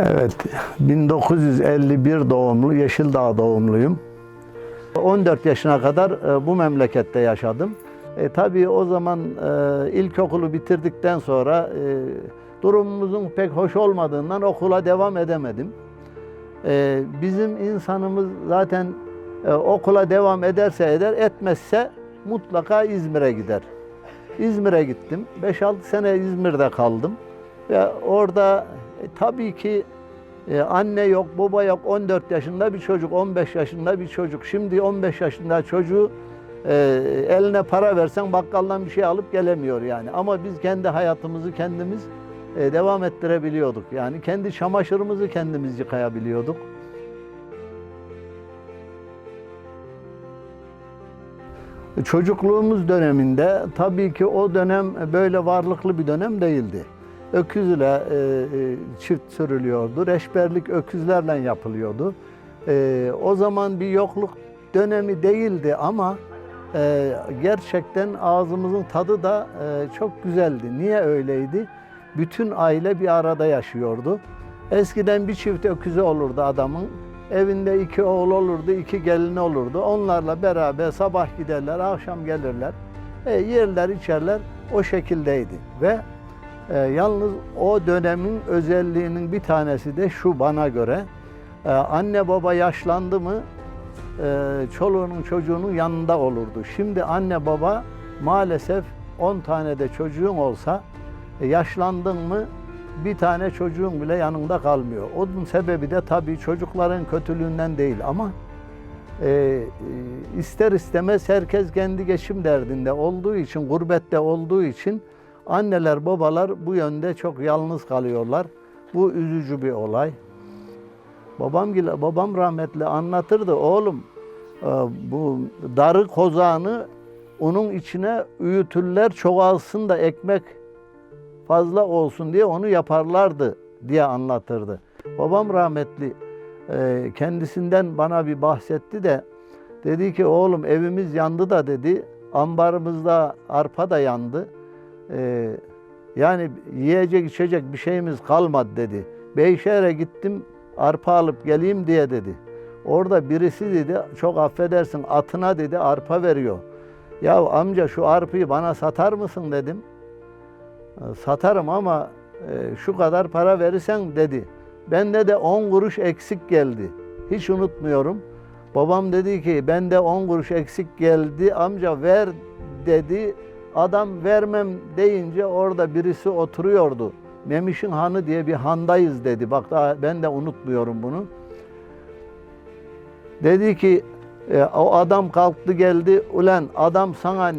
Evet, 1951 doğumlu, Yeşildağ doğumluyum. 14 yaşına kadar e, bu memlekette yaşadım. E, tabii o zaman e, ilkokulu bitirdikten sonra e, durumumuzun pek hoş olmadığından okula devam edemedim. E, bizim insanımız zaten e, okula devam ederse eder, etmezse mutlaka İzmir'e gider. İzmir'e gittim. 5-6 sene İzmir'de kaldım. Ve orada e, tabii ki e, anne yok, baba yok. 14 yaşında bir çocuk, 15 yaşında bir çocuk. Şimdi 15 yaşında çocuğu e, eline para versen bakkaldan bir şey alıp gelemiyor yani. Ama biz kendi hayatımızı kendimiz e, devam ettirebiliyorduk. Yani kendi çamaşırımızı kendimiz yıkayabiliyorduk. Çocukluğumuz döneminde tabii ki o dönem böyle varlıklı bir dönem değildi. Öküz ile e, e, çift sürülüyordu. Reşberlik öküzlerle yapılıyordu. E, o zaman bir yokluk dönemi değildi ama e, gerçekten ağzımızın tadı da e, çok güzeldi. Niye öyleydi? Bütün aile bir arada yaşıyordu. Eskiden bir çift öküzü olurdu adamın. Evinde iki oğul olurdu, iki gelini olurdu. Onlarla beraber sabah giderler, akşam gelirler. E, yerler, içerler o şekildeydi. Ve e, yalnız o dönemin özelliğinin bir tanesi de şu bana göre. E, anne baba yaşlandı mı e, çoluğunun çocuğunun yanında olurdu. Şimdi anne baba maalesef 10 tane de çocuğun olsa e, yaşlandın mı bir tane çocuğun bile yanında kalmıyor. Onun sebebi de tabii çocukların kötülüğünden değil ama e, e, ister istemez herkes kendi geçim derdinde olduğu için, gurbette olduğu için anneler, babalar bu yönde çok yalnız kalıyorlar. Bu üzücü bir olay. Babam gile- babam rahmetli anlatırdı oğlum e, bu darı kozağını onun içine üyütürler çoğalsın da ekmek fazla olsun diye onu yaparlardı diye anlatırdı. Babam rahmetli e, kendisinden bana bir bahsetti de dedi ki oğlum evimiz yandı da dedi ambarımızda arpa da yandı. E, yani yiyecek içecek bir şeyimiz kalmadı dedi. Beyşehir'e gittim arpa alıp geleyim diye dedi. Orada birisi dedi çok affedersin atına dedi arpa veriyor. Ya amca şu arpayı bana satar mısın dedim. "E, Satarım ama e, şu kadar para verirsen dedi. Bende de 10 kuruş eksik geldi. Hiç unutmuyorum. Babam dedi ki bende 10 kuruş eksik geldi amca ver dedi. Adam vermem deyince orada birisi oturuyordu. Memiş'in Hanı diye bir handayız dedi. Bak daha ben de unutmuyorum bunu. Dedi ki e, o adam kalktı geldi. Ulan adam sana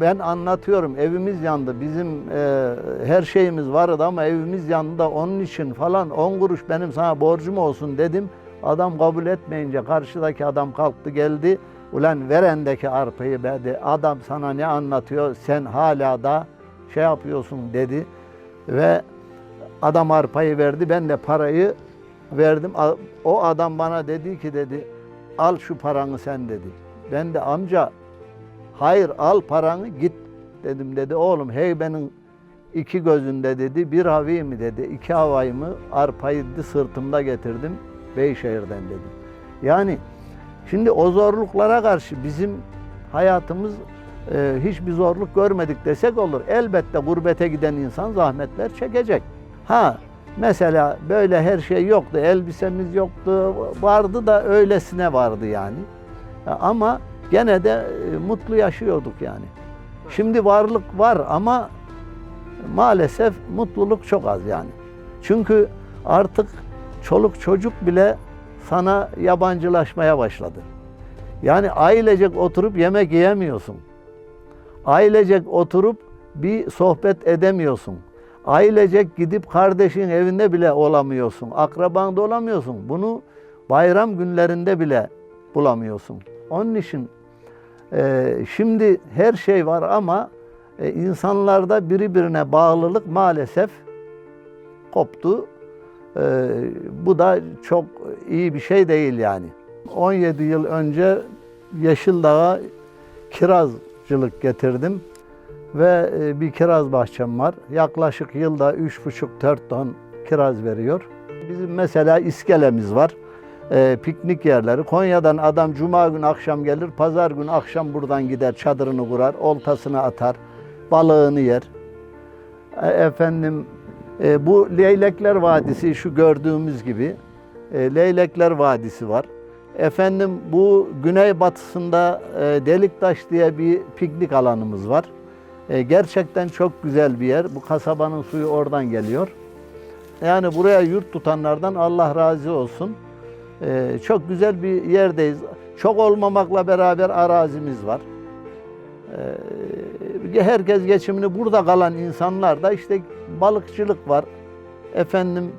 ben anlatıyorum evimiz yandı. Bizim e, her şeyimiz vardı ama evimiz yandı da onun için falan 10 kuruş benim sana borcum olsun dedim. Adam kabul etmeyince karşıdaki adam kalktı geldi. Ulan verendeki arpayı de adam sana ne anlatıyor sen hala da şey yapıyorsun dedi. Ve adam arpayı verdi ben de parayı verdim. O adam bana dedi ki dedi al şu paranı sen dedi. Ben de amca hayır al paranı git dedim dedi. Oğlum heybenin iki gözünde dedi bir havi mi dedi. iki havayı mı arpayı sırtımda getirdim Beyşehir'den dedim. Yani şimdi o zorluklara karşı bizim hayatımız e, hiçbir zorluk görmedik desek olur. Elbette gurbete giden insan zahmetler çekecek. Ha mesela böyle her şey yoktu, elbisemiz yoktu, vardı da öylesine vardı yani. Ya Ama gene de e, mutlu yaşıyorduk yani. Şimdi varlık var ama maalesef mutluluk çok az yani. Çünkü artık çoluk çocuk bile sana yabancılaşmaya başladı. Yani ailecek oturup yemek yiyemiyorsun. Ailecek oturup bir sohbet edemiyorsun. Ailecek gidip kardeşin evinde bile olamıyorsun. Akrabanda olamıyorsun. Bunu bayram günlerinde bile bulamıyorsun. Onun için e, şimdi her şey var ama e, insanlarda birbirine bağlılık maalesef koptu. E, bu da çok iyi bir şey değil yani. 17 yıl önce Yeşildağ'a kirazcılık getirdim ve e, bir kiraz bahçem var. Yaklaşık yılda 3,5-4 ton kiraz veriyor. Bizim mesela iskelemiz var. Ee, piknik yerleri. Konya'dan adam cuma gün akşam gelir, pazar gün akşam buradan gider, çadırını kurar, oltasını atar, balığını yer. E, Efendim e, bu Leylekler Vadisi şu gördüğümüz gibi e, Leylekler Vadisi var. Efendim bu güneybatısında e, Deliktaş diye bir piknik alanımız var. E, gerçekten çok güzel bir yer. Bu kasabanın suyu oradan geliyor. Yani buraya yurt tutanlardan Allah razı olsun. E, çok güzel bir yerdeyiz. Çok olmamakla beraber arazimiz var. E, herkes geçimini burada kalan insanlar da işte balıkçılık var. Efendim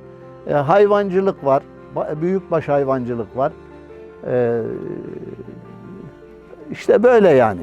e, hayvancılık var. Ba- Büyükbaş hayvancılık var. E, işte böyle yani.